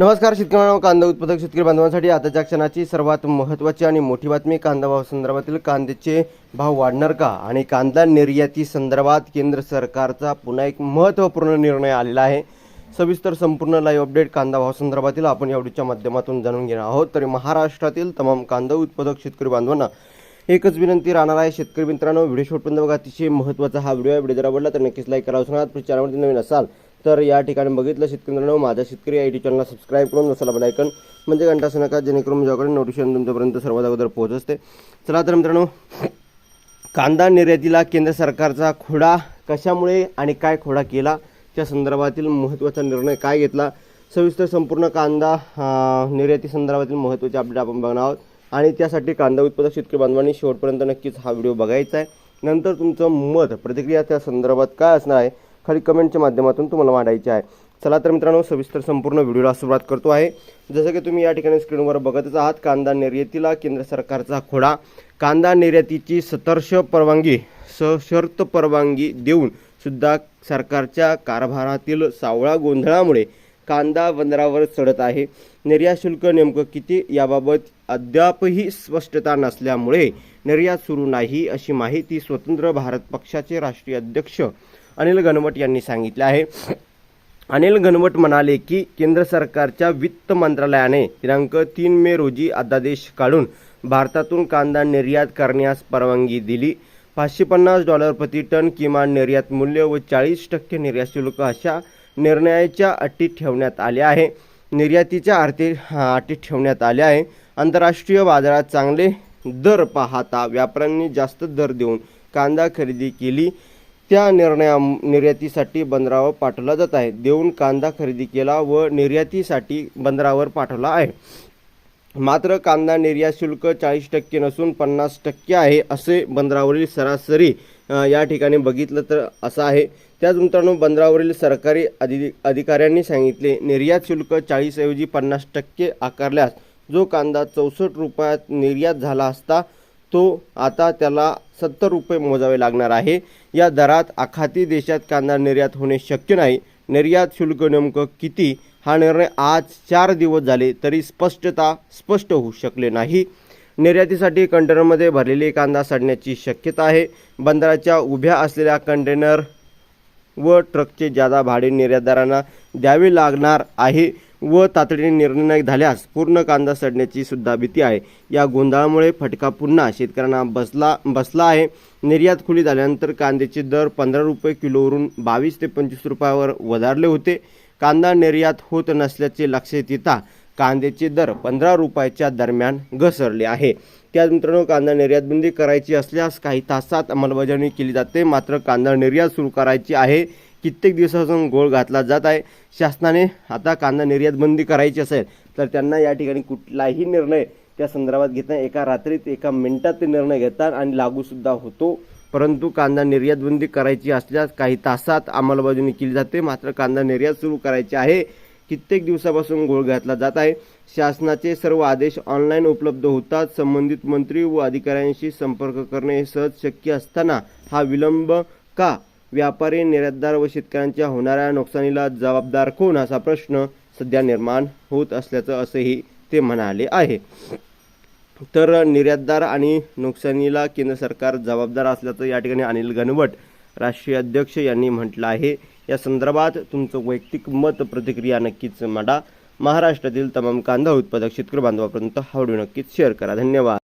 नमस्कार शेतकरी कांदा उत्पादक शेतकरी बांधवांसाठी आताच्या क्षणाची सर्वात महत्त्वाची आणि मोठी बातमी कांदा भाव संदर्भातील कांद्याचे भाव वाढणार का? आणि कांदा निर्याती संदर्भात केंद्र सरकारचा पुन्हा एक महत्त्वपूर्ण निर्णय आलेला आहे. सविस्तर संपूर्ण लाईव्ह अपडेट कांदा भाव संदर्भातील आपण या व्हिडिओच्या माध्यमातून जाणून घेणार आहोत. तरी महाराष्ट्रातील तमाम कांदा उत्पादक शेतकरी बांधवांना एकच विनंती राहणार आहे. शेतकरी मित्रांनो व्हिडिओ शॉटपर्यंत बघा. अतिशय महत्त्वाचा हा व्हिडिओ आहे. व्हिडिओ जर आवडला तर नक्कीच लाईक करा. असणार चॅनलवरती नवीन असाल तर या ठिकाणी बघितलं शेतकरी मित्रांनो माझ्या शेतकरी आय टी चॅनलला सबस्क्राईब करून नसाला बेलायकन म्हणजे घंटा असं नका जेणेकरून माझ्याकडे नोटिफिकेशन तुमच्यापर्यंत सर्वात अगोदर पोहोचते चला तर मित्रांनो कांदा निर्यातीला केंद्र सरकारचा खोडा कशामुळे आणि काय खोडा केला? त्या संदर्भातील महत्त्वाचा निर्णय काय घेतला? सविस्तर संपूर्ण कांदा निर्याती संदर्भातील महत्त्वाचे अपडेट आपण बघणार आहोत. आणि त्यासाठी कांदा उत्पादक शेतकरी बांधवांनी शेवटपर्यंत नक्कीच हा व्हिडिओ बघायचा आहे. नंतर तुमचं मत प्रतिक्रिया त्या संदर्भात काय असणार आहे? खाली कमेंटच्या माध्यमातून तुम्हाला मांडायची आहे. चला तर मित्रांनो सविस्तर संपूर्ण व्हिडिओला सुरुवात करतो आहे. जसं की तुम्ही या ठिकाणी स्क्रीनवर बघतच आहात कांदा निर्यातीला केंद्र सरकारचा खोडा कांदा निर्यातीची सतर्श परवानगी सशर्त परवानगी देऊन सुद्धा सरकारच्या कारभारातील सावळा गोंधळामुळे कांदा बंदरावर चढत आहे. निर्यात शुल्क नेमकं किती याबाबत अद्यापही स्पष्टता नसल्यामुळे निर्यात सुरू नाही अशी माहिती स्वतंत्र भारत पक्षाचे राष्ट्रीय अध्यक्ष अनिल घनवट यांनी सांगितले आहे. अनिल घनवट म्हणाले की केंद्र सरकारच्या वित्त मंत्रालयाने दिनांक तीन मे रोजी अध्यादेश काढून भारतातून कांदा निर्यात करण्यास परवानगी दिली. पाचशे पन्नास डॉलर प्रति टन किमान निर्यात मूल्य व चाळीस टक्के निर्यात शुल्क अशा निर्णयाच्या अटी ठेवण्यात आल्या आहे. निर्यातीच्या आर्थिक अटी ठेवण्यात आल्या आहे. आंतरराष्ट्रीय बाजारात चांगले दर पाहता व्यापाऱ्यांनी जास्त दर देऊन कांदा खरेदी केली. त्या निर्णया निर्यातीसाठी बंदरावर पाठवला जात आहे. देऊन कांदा खरेदी केला व निर्यातीसाठी बंदरावर पाठवला आहे. मात्र कांदा निर्यात शुल्क चाळीस टक्के नसून पन्नास टक्के आहे असे बंदरावरील सरासरी या ठिकाणी बघितलं तर असं आहे. त्याच मित्रांनो बंदरावरील सरकारी अधि अधिकाऱ्यांनी सांगितले निर्यात शुल्क चाळीसऐवजी पन्नास टक्के आकारल्यास जो कांदा चौसष्ट रुपयात निर्यात झाला असता तो आता त्याला सत्तर रुपये मोजावे लागणार आहे. या दरात आखाती देशात कांदा निर्यात होणे शक्य नाही. निर्यात शुल्क नेमकं किती? हा निर्णय आज चार दिवस झाले तरी स्पष्टता स्पष्ट होऊ शकले नाही. निर्यातीसाठी कंटेनरमध्ये भरलेले कांदा सडण्याची शक्यता आहे. बंदराच्या उभ्या असलेल्या कंटेनर व ट्रकचे जादा भाडे निर्यातदारांना द्यावे लागणार आहे व तातडीने निर्णय झाल्यास पूर्ण कांदा सडण्याची सुद्धा भीती आहे. या गोंधळामुळे फटका पुन्हा शेतकऱ्यांना बसला बसला आहे. निर्यात खुली झाल्यानंतर कांद्याचे दर पंधरा रुपये किलोवरून बावीस ते पंचवीस रुपयावर वधारले होते. कांदा निर्यात होत नसल्याचे लक्षात येता कांद्याचे दर पंधरा रुपयाच्या दरम्यान घसरले आहे. त्यात मित्रांनो कांदा निर्यातबंदी करायची असल्यास काही तासात अंमलबजावणी केली जाते. मात्र कांदा निर्यात सुरू करायची आहे. कित्येक दिवसापासून गोळ घातला जात आहे. शासनाने आता कांदा निर्यात बंदी करायची असेल तर त्यांना या ठिकाणी कुठलाही निर्णय त्या संदर्भात घेताना एका रात्रीत एका मिनिटात ते निर्णय घेतात आणि लागूसुद्धा होतो. परंतु कांदा निर्यात बंदी करायची असल्यास काही तासात अंमलबजावणी केली जाते. मात्र कांदा निर्यात सुरू करायची आहे. कित्येक दिवसापासून गोळ घातला जात आहे. शासनाचे सर्व आदेश ऑनलाईन उपलब्ध होतात. संबंधित मंत्री व अधिकाऱ्यांशी संपर्क करणे हे सहज शक्य असताना हा विलंब का व्यापारी निर्यातदार व शेतकऱ्यांच्या होणाऱ्या नुकसानीला जबाबदार कोण असा प्रश्न सध्या निर्माण होत असल्याचं असंही ते म्हणाले आहे. तर निर्यातदार आणि नुकसानीला केंद्र सरकार जबाबदार असल्याचं या ठिकाणी अनिल घनवट राष्ट्रीय अध्यक्ष यांनी म्हटलं आहे. या संदर्भात तुमचं वैयक्तिक मत प्रतिक्रिया नक्कीच मांडा. महाराष्ट्रातील तमाम कांदा उत्पादक शेतकरी बांधवापर्यंत हा नक्कीच शेअर करा. धन्यवाद.